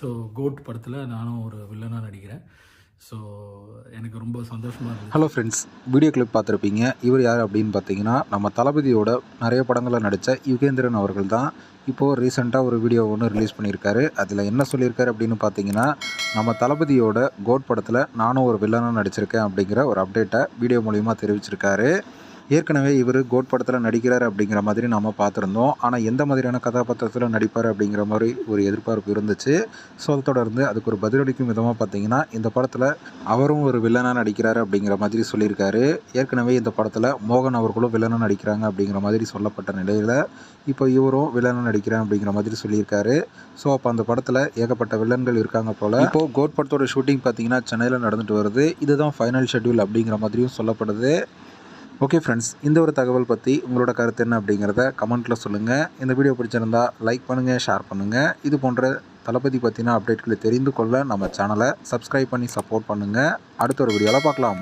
So code படத்தில் நானும் ஒரு வில்லனாக நடிக்கிறேன். ஸோ எனக்கு ரொம்ப சந்தோஷமாக ஹலோ ஃப்ரெண்ட்ஸ் வீடியோ கிளிப் பார்த்துருப்பீங்க. இவர் யார் அப்படின்னு பார்த்தீங்கன்னா நம்ம தளபதியோட நிறைய படங்களில் நடித்த யுகேந்திரன் அவர்கள் தான். இப்போது ரீசெண்டாக ஒரு வீடியோ ஒன்று ரிலீஸ் பண்ணியிருக்காரு. அதில் என்ன சொல்லியிருக்காரு அப்படின்னு பார்த்தீங்கன்னா நம்ம தளபதியோட கோட் படத்தில் நானும் ஒரு வில்லனாக நடிச்சிருக்கேன் அப்படிங்கிற ஒரு அப்டேட்டை வீடியோ மூலிமா தெரிவிச்சிருக்காரு. ஏற்கனவே இவர் கோட் படத்தில் நடிக்கிறார் அப்படிங்கிற மாதிரி நாம் பார்த்துருந்தோம். ஆனால் எந்த மாதிரியான கதாபாத்திரத்தில் நடிப்பார் அப்படிங்கிற மாதிரி ஒரு எதிர்பார்ப்பு இருந்துச்சு. ஸோ அதை தொடர்ந்து அதுக்கு ஒரு பதிலளிக்கும் விதமாக பார்த்தீங்கன்னா இந்த படத்தில் அவரும் ஒரு வில்லனாக நடிக்கிறாரு அப்படிங்கிற மாதிரி சொல்லியிருக்காரு. ஏற்கனவே இந்த படத்தில் மோகன் அவர்களும் வில்லனாக நடிக்கிறாங்க அப்படிங்கிற மாதிரி சொல்லப்பட்ட நிலையில் இப்போ இவரும் வில்லனாக நடிக்கிறேன் அப்படிங்கிற மாதிரி சொல்லியிருக்காரு. ஸோ அப்போ அந்த படத்தில் ஏகப்பட்ட வில்லன்கள் இருக்காங்க போல். இப்போது கோட் படத்தோட ஷூட்டிங் பார்த்தீங்கன்னா சென்னையில் நடந்துட்டு வருது. இதுதான் ஃபைனல் ஷெட்யூல் அப்படிங்கிற மாதிரியும் சொல்லப்படுது. ஓகே ஃப்ரெண்ட்ஸ் இந்த ஒரு தகவல் பற்றி உங்களோட கருத்து என்ன அப்படிங்கிறத கமெண்ட்டில் சொல்லுங்கள் இந்த வீடியோ பிடிச்சிருந்தா லைக் பண்ணுங்கள் ஷேர் பண்ணுங்கள் இது போன்ற தளபதி பற்றின அப்டேட்களை தெரிந்து கொள்ள நம்ம சேனலை சப்ஸ்கிரைப் பண்ணி சப்போர்ட் பண்ணுங்கள் அடுத்த ஒரு வீடியோவில் பார்க்கலாம்.